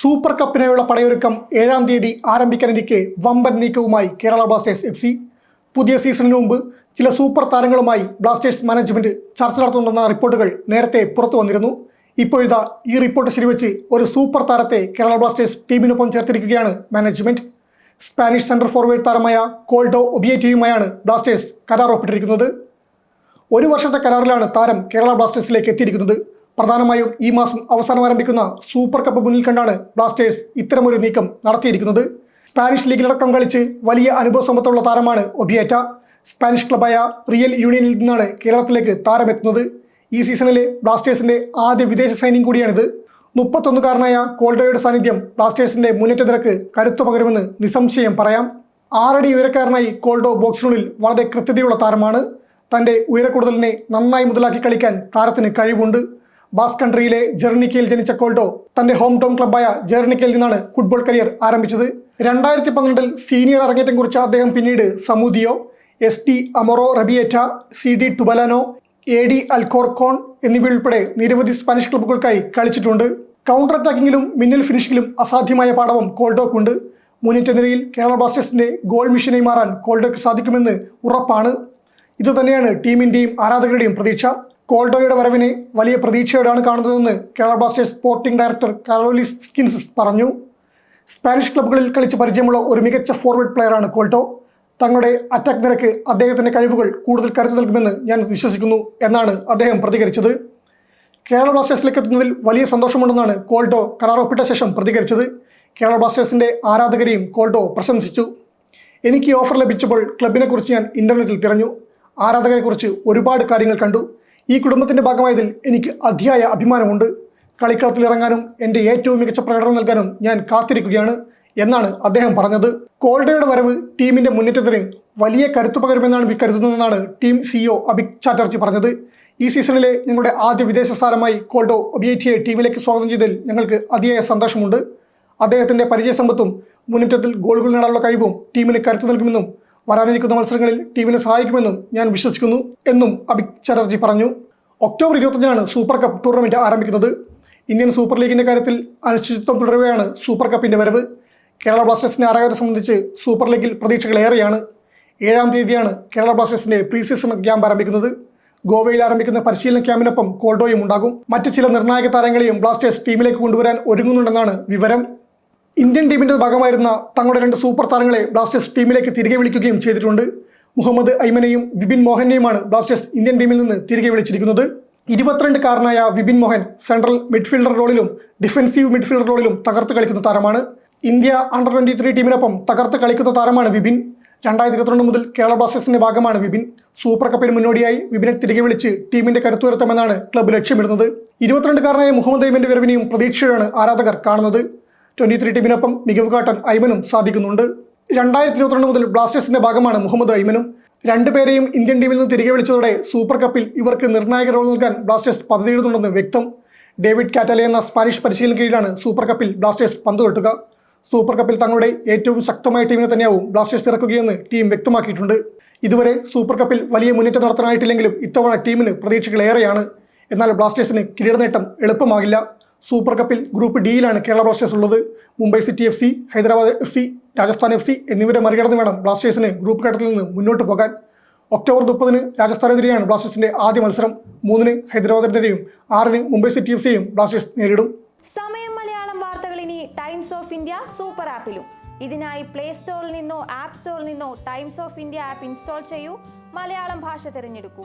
Super കപ്പിനായുള്ള പടയൊരുക്കം ഏഴാം തീയതി ആരംഭിക്കാനിരിക്കെ വമ്പൻ നീക്കവുമായി കേരള ബ്ലാസ്റ്റേഴ്സ് എഫ് സി. പുതിയ സീസണിന് മുമ്പ് ചില സൂപ്പർ താരങ്ങളുമായി ബ്ലാസ്റ്റേഴ്സ് മാനേജ്മെന്റ് ചർച്ച നടത്തുന്നുണ്ടെന്ന റിപ്പോർട്ടുകൾ നേരത്തെ പുറത്തു വന്നിരുന്നു. ഇപ്പോഴിതാ ഈ റിപ്പോർട്ട് ശരിവെച്ച് ഒരു സൂപ്പർ താരത്തെ കേരള ബ്ലാസ്റ്റേഴ്സ് ടീമിനൊപ്പം ചേർത്തിരിക്കുകയാണ് മാനേജ്മെന്റ്. സ്പാനിഷ് സെൻട്രൽ ഫോർവേഡ് താരമായ കോൾഡോ ഒബിയേറ്റിയുമായാണ് ബ്ലാസ്റ്റേഴ്സ് കരാർ ഒപ്പിട്ടിരിക്കുന്നത്. ഒരു വർഷത്തെ കരാറിലാണ് താരം കേരള ബ്ലാസ്റ്റേഴ്സിലേക്ക് എത്തിയിരിക്കുന്നത്. പ്രധാനമായും ഈ മാസം അവസാനം ആരംഭിക്കുന്ന സൂപ്പർ കപ്പ് മുന്നിൽ കണ്ടാണ് ബ്ലാസ്റ്റേഴ്സ് ഇത്തരമൊരു നീക്കം നടത്തിയിരിക്കുന്നത്. സ്പാനിഷ് ലീഗിലടക്കം കളിച്ച് വലിയ അനുഭവ സമ്പത്തുള്ള താരമാണ് ഒബിയേറ്റ. സ്പാനിഷ് ക്ലബായ റിയൽ യൂണിയനിൽ നിന്നാണ് കേരളത്തിലേക്ക് താരമെത്തുന്നത്. ഈ സീസണിലെ ബ്ലാസ്റ്റേഴ്സിന്റെ ആദ്യ വിദേശ സൈനിങ് കൂടിയാണിത്. മുപ്പത്തൊന്നുകാരനായ കോൾഡോയുടെ സാന്നിധ്യം ബ്ലാസ്റ്റേഴ്സിന്റെ മുന്നേറ്റ നിരക്ക് കരുത്തു പകരുമെന്ന് നിസ്സംശയം പറയാം. ആറടി ഉയരക്കാരനായി കോൾഡോ ബോക്സിനുള്ളിൽ വളരെ കൃത്യതയുള്ള താരമാണ്. തന്റെ ഉയരക്കൂടുതലിനെ നന്നായി മുതലാക്കി കളിക്കാൻ താരത്തിന് കഴിവുണ്ട്. ബാസ് കൺട്രിയിലെ ജെർണിക്കയിൽ ജനിച്ച കോൾഡോ തന്റെ ഹോം ടൗൺ ക്ലബ്ബായ ജെർണിക്കയിൽ നിന്നാണ് ഫുട്ബോൾ കരിയർ ആരംഭിച്ചത്. രണ്ടായിരത്തി പന്ത്രണ്ടിൽ സീനിയർ അരങ്ങേറ്റം കുറിച്ച അദ്ദേഹം പിന്നീട് Zamudio S D Amorebieta C D Tudelano A D Alcorcon എന്നിവയുൾപ്പെടെ നിരവധി സ്പാനിഷ് ക്ലബ്ബുകൾക്കായി കളിച്ചിട്ടുണ്ട്. കൗണ്ടർ അറ്റാക്കിങ്ങിലും മിന്നൽ ഫിനിഷിങ്ങിലും അസാധ്യമായ പാടവം കോൾഡോക്കുണ്ട്. മുന്നേറ്റ നിരയിൽ കേരള ബ്ലാസ്റ്റേഴ്സിന്റെ ഗോൾ മിഷനായി മാറാൻ കോൾഡോക്ക് സാധിക്കുമെന്ന് ഉറപ്പാണ്. ഇതുതന്നെയാണ് ടീമിന്റെയും ആരാധകരുടെയും പ്രതീക്ഷ. കോൾഡോയുടെ വരവിനെ വലിയ പ്രതീക്ഷയോടെയാണ് കാണുന്നതെന്ന് Kerala Blasters sporting director Karolis Skinkys പറഞ്ഞു. സ്പാനിഷ് ക്ലബ്ബുകളിൽ കളിച്ച് പരിചയമുള്ള ഒരു മികച്ച ഫോർവേഡ് പ്ലെയറാണ് കോൾട്ടോ തങ്ങളുടെ അറ്റാക്ക് നിരക്ക് അദ്ദേഹത്തിന്റെ കഴിവുകൾ കൂടുതൽ കരുത്തു നൽകുമെന്ന് ഞാൻ വിശ്വസിക്കുന്നു എന്നാണ് അദ്ദേഹം പ്രതികരിച്ചത്. കേരള ബ്ലാസ്റ്റേഴ്സിലേക്ക് എത്തുന്നതിൽ വലിയ സന്തോഷമുണ്ടെന്നാണ് കോൾട്ടോ കരാറൊപ്പിട്ട ശേഷം പ്രതികരിച്ചത്. കേരള ബ്ലാസ്റ്റേഴ്സിന്റെ ആരാധകരെയും കോൾട്ടോ പ്രശംസിച്ചു. എനിക്ക് ഓഫർ ലഭിച്ചപ്പോൾ ക്ലബിനെക്കുറിച്ച് ഞാൻ ഇന്റർനെറ്റിൽ തിരഞ്ഞു. ആരാധകരെക്കുറിച്ച് ഒരുപാട് കാര്യങ്ങൾ കണ്ടു. ഈ കുടുംബത്തിന്റെ ഭാഗമായതിൽ എനിക്ക് അതിയായ അഭിമാനമുണ്ട്. കളിക്കളത്തിൽ ഇറങ്ങാനും എന്റെ ഏറ്റവും മികച്ച പ്രകടനം നൽകാനും ഞാൻ കാത്തിരിക്കുകയാണ് എന്നാണ് അദ്ദേഹം പറഞ്ഞത്. കോൾഡയുടെ വരവ് ടീമിന്റെ മുന്നേറ്റത്തിന് വലിയ കരുത്തു പകരുമെന്നാണ് കരുതുന്നതെന്നാണ് ടീം സിഇഒ അഭിക് ചാറ്റർജി പറഞ്ഞത്. ഈ സീസണിലെ ഞങ്ങളുടെ ആദ്യ വിദേശ സ്ഥാനമായി കോൾഡോ ഒബിയേറ്റിയെ ടീമിലേക്ക് സ്വാഗതം ചെയ്തതിൽ ഞങ്ങൾക്ക് അതിയായ സന്തോഷമുണ്ട്. അദ്ദേഹത്തിന്റെ പരിചയസമ്പത്തും മുന്നേറ്റത്തിൽ ഗോളുകൾ നേടാനുള്ള കഴിവും ടീമിന് കരുത്തു നൽകുമെന്നും വരാനിരിക്കുന്ന മത്സരങ്ങളിൽ ടീമിനെ സഹായിക്കുമെന്നും ഞാൻ വിശ്വസിക്കുന്നു എന്നും അഭിക് ചാറ്റർജി പറഞ്ഞു. ഒക്ടോബർ ഇരുപത്തഞ്ചിനാണ് സൂപ്പർ കപ്പ് ടൂർണമെന്റ് ആരംഭിക്കുന്നത്. ഇന്ത്യൻ സൂപ്പർ ലീഗിന്റെ കാര്യത്തിൽ അനിശ്ചിതത്വം തുടരുകയാണ് സൂപ്പർ കപ്പിന്റെ വരവ്. കേരള ബ്ലാസ്റ്റേഴ്സിന്റെ ആരാധകരെ സംബന്ധിച്ച് സൂപ്പർ ലീഗിൽ പ്രതീക്ഷകൾ ഏറെയാണ്. ഏഴാം തീയതിയാണ് കേരള ബ്ലാസ്റ്റേഴ്സിന്റെ പ്രീ സീസൺ ക്യാമ്പ് ആരംഭിക്കുന്നത്. ഗോവയിൽ ആരംഭിക്കുന്ന പരിശീലന ക്യാമ്പിനൊപ്പം കോൾഡോയും ഉണ്ടാകും. മറ്റ് ചില നിർണായക താരങ്ങളെയും ബ്ലാസ്റ്റേഴ്സ് ടീമിലേക്ക് കൊണ്ടുവരാൻ ഒരുങ്ങുന്നുണ്ടെന്നാണ് വിവരം. ഇന്ത്യൻ ടീമിന്റെ ഭാഗമായിരുന്ന തങ്ങളുടെ രണ്ട് സൂപ്പർ താരങ്ങളെ ബ്ലാസ്റ്റേഴ്സ് ടീമിലേക്ക് തിരികെ വിളിക്കുകയും ചെയ്തിട്ടുണ്ട്. മുഹമ്മദ് ഐമനെയും വിപിൻ മോഹനെയുമാണ് ബ്ലാസ്റ്റേഴ്സ് ഇന്ത്യൻ ടീമിൽ നിന്ന് തിരികെ വിളിച്ചിരിക്കുന്നത്. ഇരുപത്തിരണ്ടുകാരനായ വിപിൻ മോഹൻ സെൻട്രൽ മിഡ്ഫീൽഡർ റോളിലും ഡിഫൻസീവ് മിഡ്ഫീൽഡർ റോളിലും തകർത്ത് കളിക്കുന്ന താരമാണ്. ഇന്ത്യ അണ്ടർ ട്വന്റി ത്രീ ടീമിനൊപ്പം തകർത്ത് കളിക്കുന്ന താരമാണ് വിപിൻ. രണ്ടായിരത്തി ഇരുപത്തിരണ്ട് മുതൽ കേരള ബ്ലാസ്റ്റേഴ്സിന്റെ ഭാഗമാണ് വിപിൻ. സൂപ്പർ കപ്പിന് മുന്നോടിയായി വിപിനെ തിരികെ വിളിച്ച് ടീമിന്റെ കരുത്തുയർത്തമെന്നാണ് ക്ലബ്ബ് ലക്ഷ്യമിടുന്നത്. ഇരുപത്തിരണ്ടുകാരനായ മുഹമ്മദ് ഐമന്റെ വരവിനെയും പ്രതീക്ഷയാണ് ആരാധകർ കാണുന്നത്. ട്വന്റി ത്രീ ടീമിനൊപ്പം മികവ് കാട്ടാൻ ഐമനും സാധിക്കുന്നുണ്ട്. രണ്ടായിരത്തി ഇരുപത്തിരണ്ട് മുതൽ ബ്ലാസ്റ്റേഴ്സിന്റെ ഭാഗമാണ് മുഹമ്മദ് ഐമനും രണ്ടുപേരെയും ഇന്ത്യൻ ടീമിൽ നിന്ന് തിരികെ വിളിച്ചതോടെ സൂപ്പർ കപ്പിൽ ഇവർക്ക് നിർണായക റോൾ നൽകാൻ ബ്ലാസ്റ്റേഴ്സ് പദ്ധതിയിടുന്നുണ്ടെന്ന് വ്യക്തം. ഡേവിഡ് കാറ്റലെ എന്ന സ്പാനിഷ് പരിശീലന കീഴിലാണ് സൂപ്പർ കപ്പിൽ ബ്ലാസ്റ്റേഴ്സ് പന്ത് കെട്ടുക സൂപ്പർ കപ്പിൽ തങ്ങളുടെ ഏറ്റവും ശക്തമായ ടീമിനെ തന്നെയാവും ബ്ലാസ്റ്റേഴ്സ് ഇറക്കുകയെന്ന് ടീം വ്യക്തമാക്കിയിട്ടുണ്ട്. ഇതുവരെ സൂപ്പർ കപ്പിൽ വലിയ മുന്നേറ്റം നടത്താനായിട്ടില്ലെങ്കിലും ഇത്തവണ ടീമിന് പ്രതീക്ഷകൾ ഏറെയാണ് എന്നാൽ ബ്ലാസ്റ്റേഴ്സിന് കിരീട നേട്ടം എളുപ്പമാകില്ല. സൂപ്പർ കപ്പിൽ ഗ്രൂപ്പ് ഡിയിലാണ് കേരള ബ്ലാസ്റ്റേഴ്സ് ഉള്ളത്. Mumbai City F C Hyderabad F C Rajasthan F C എന്നിവരെ മറികടന്ന് വേണം ബ്ലാസ്റ്റേഴ്സിന് ഗ്രൂപ്പ് ഘട്ടത്തിൽ നിന്ന് മുന്നോട്ട് പോകാൻ. ഒക്ടോബർ മുപ്പതിന് രാജസ്ഥാനെതിരെയാണ് ബ്ലാസ്റ്റേഴ്സിന്റെ ആദ്യ മത്സരം. മൂന്നിന് ഹൈദരാബാദിനെതിരെയും ആറിന് മുംബൈ സിറ്റി എഫ് സിയെയും ബ്ലാസ്റ്റേഴ്സ് നേരിടും. സമയം മലയാളം വാർത്തകൾ ഇനി ടൈംസ് ഓഫ് ഇന്ത്യ സൂപ്പർ ആപ്പിലും. ഇതിനായി പ്ലേ സ്റ്റോറിൽ നിന്നോ ആപ്പ് സ്റ്റോറിൽ നിന്നോ Times of India app install ചെയ്യൂ. മലയാളം ഭാഷ തിരഞ്ഞെടുക്കൂ.